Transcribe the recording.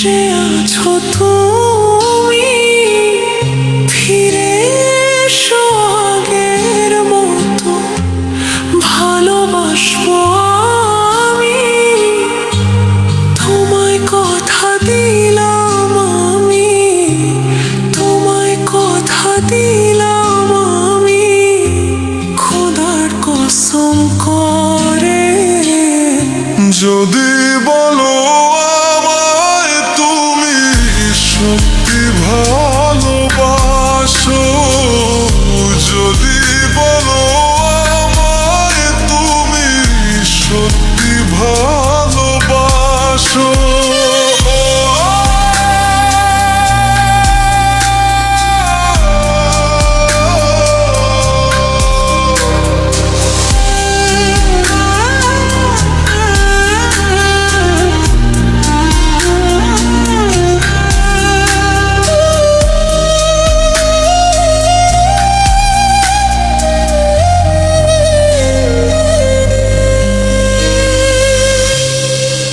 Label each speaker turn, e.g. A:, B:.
A: ছুটে আছো তুমি, ফিরে এসো আগের মতো। ভালোবাসবো
B: তোমায় কথা দিলাম
A: তোমায় কথা দিলাম আমি। খোদার কসম করে।
B: যদি বলো truth